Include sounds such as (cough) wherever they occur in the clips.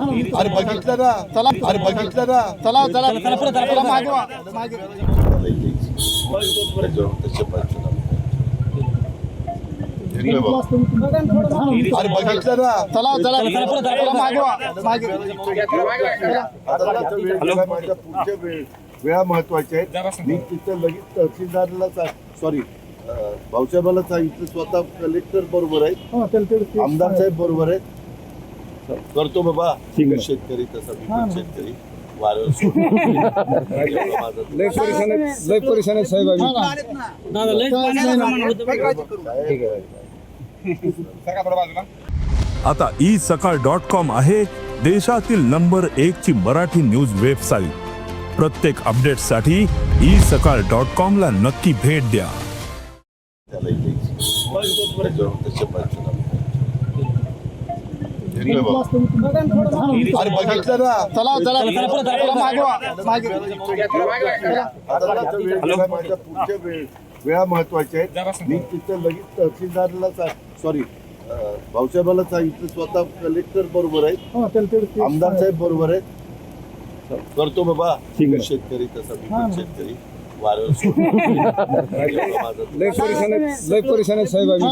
अरे बघितलं ना चला. अरे बघितलं ना चला चला. चला पुढे चला पुढे. मागवा अरे बघितलं ना चला चला. चला पुढे चला पुढे. मागवा आता माझ्या पुढच्या वेळ वेळा महत्त्वाच्या आहेत. मी तिथं लगेच तहसीलदारला सॉरी भाऊसाहेबाला सांगितलं स्वतः कलेक्टर बरोबर आहेत. आमदार साहेब बरोबर आहेत. करतो बाबा. शेतकरी तसा मी पण शेतकरी. वाऱ्यावर सोडून. (laughs) एवढं माझं. लय परेशान आहेत- लय परेशान आहेत साहेब आम्ही. आता ई सकाळ डॉट कॉम आहे देशातील नंबर एक ची मराठी न्यूज वेबसाईट. प्रत्येक अपडेटसाठी ई सकाळ डॉट कॉम ला नक्की भेट द्या. त्याला इथे त्याच्यावर त्याच्या पंचनामे. अरे बघितलं ना चला चला मागवा वेळ वेळा माझ्या पुढच्या वेळ वेळा महत्त्वाच्या आहेत मी तिथं लगेच तहसीलदारला सॉरी भाऊसाहेबाला सांगितलं स्वतः कलेक्टर बरोबर आहेत आमदार साहेब बरोबर आहेत करतो बाबा शेतकरी तसा शेतकरी लय परेशान आहेत- लय परेशान आहेत साहेब आम्ही.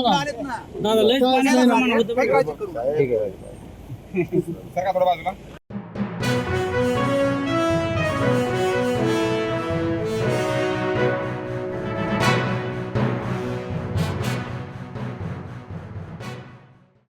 काय-